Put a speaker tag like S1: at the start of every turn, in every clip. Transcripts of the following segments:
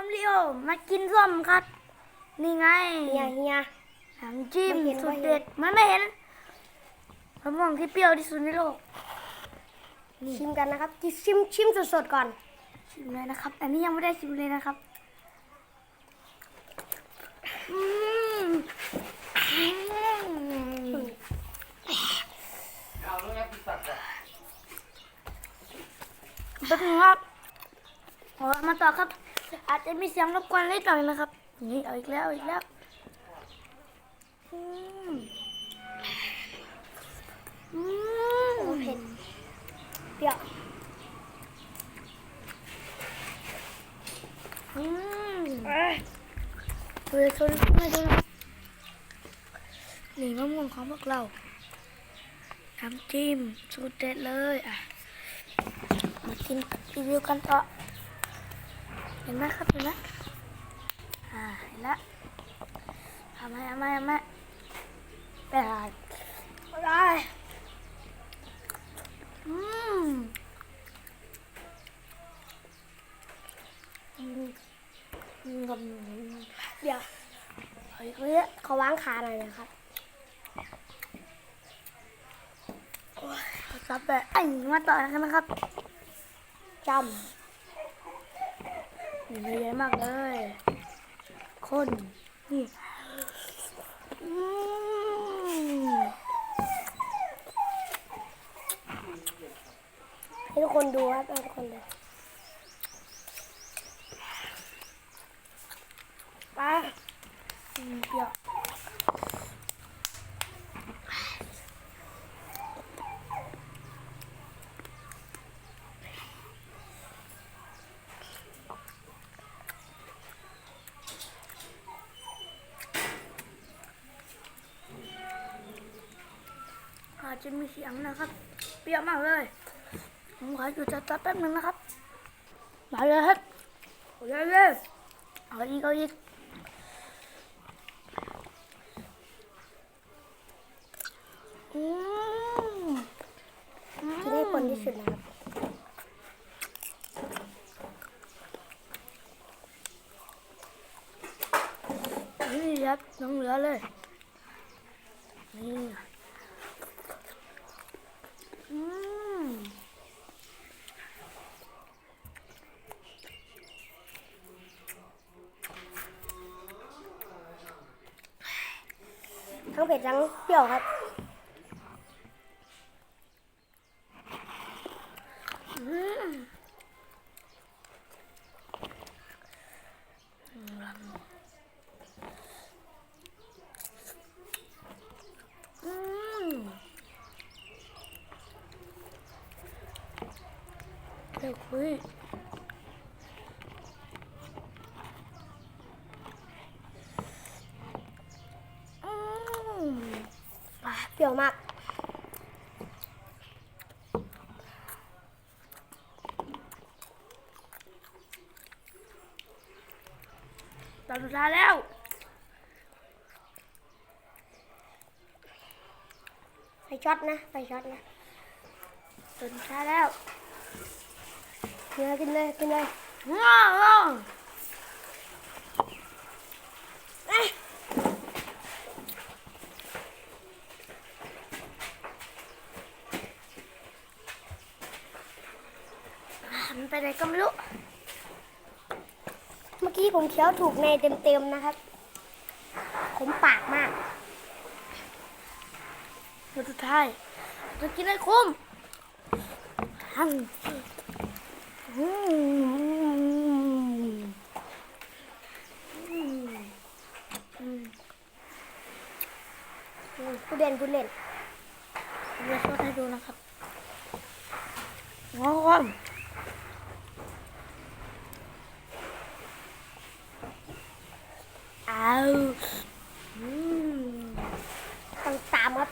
S1: มัมลิโอมากินส้มครับ นี่ไง
S2: เฮียเฮีย
S1: น้ำจิ้ม
S2: ไม่เห็น
S1: สุด
S2: ไม่เห็น
S1: เด็ดมันไม่เห็นมะม่วงที่เปรี้ยวที่สุดในโลก
S2: ชิมกันนะครับที่ชิมชิมสดๆก่อน
S1: ชิมเลยนะครับ อันนี้ยังไม่ได้ชิมเลยนะครับอืมอืม
S3: เอาแล้วไงปีศาจอะ
S1: แป๊บนึงครับเอามาต่อครับ อาจจะมีเสียงรบกวนเล็กน่อยนะครับ นี่เอาอีกแล้วอีกแล้วอืมอืม
S2: เผ็ดเปรี้ยว
S1: อืมเฮ้ยชนไม่ดูนะนี่มะม่วงของพวกเราน้ำจิ้มสูตรเด็ดเลยอะ มากินรีวิวกันต่อ เห็นไหมครับเห็นไหมอ่าเห็นละทำไมทำไมทำไมไปหาอะไรอืมอืมอืม
S2: เดี๋ยว
S1: เฮ้ยเข
S2: อวางขาหน่อยนะครับ
S1: ซับแบบไอ้มาต่อกันนะครับ
S2: จ
S1: นี่ มีเยอะมากเลย คนนี่อืมำ
S2: ให้ทุกคนดูครับให้ทุกคนดู
S1: ไปเดี๋ยว จจะมีเสียงนะครับ เปรี้ยวมากเลย ผมขออยู่จัดแป๊บนึงนะครับ มาเลยครับเอาเลยเลยเอาอีกเอาอีกอืม
S2: กินให้คนที่สุดนะครับ
S1: นี่ครับน้องเหลือเลย นี่
S2: ทั้งเผ็ดทั้งเปรี้ยวครับ
S1: เดี๋ยวคุย อืม
S2: อะ เปรี้ยวมาก
S1: ตอนสุดท้ายแล้ว
S2: ไฟช็อตนะไฟช็อตนะ
S1: ตอนสุดท้ายแล้ว
S2: กินเลยกินเลยกินเลย
S1: ว้าวว้าว
S2: เอ้ย
S1: มัน ไปไหนก็ไม่รู้
S2: เมื่อกี้ผมเคี้ยวถูกในเต็มๆนะครับ ผมปากมาก
S1: ตอนสุดท้ายจะกินให้คุ้มอืมอืมอืมอืม
S2: ผู้เด่นผู้เล่น
S1: ผมจะช่วยให้ดูนะครับงอก่อนเอาอืม
S2: ต้องตามครับ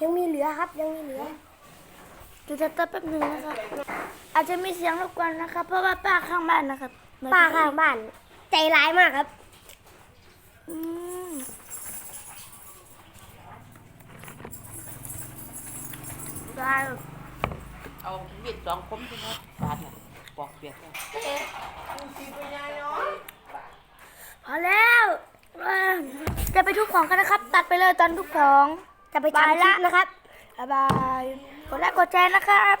S2: ยังมีเหลือครับยังมีเหลือ
S1: ดูจะตัดแป๊บหนึงนะครับอาจจะมีเสียงรบกวนนะครับเพราะว่าป้าข้างบ้านนะครับ
S2: ป้าข้างบ้าน ใจร้ายมากครับ
S1: อืมได้
S3: เอามีดสองคมที่เขาบาดน่ะปอกเปียกแล้ว
S1: พอแล้วเอิ่มจะไปทุบของกันนะครับ ตัดไปเลยตอนทุบของ
S2: จะไปทำคลิปนะครับ
S1: บ๊ายบาย กดไลค์กดแชร์นะครับ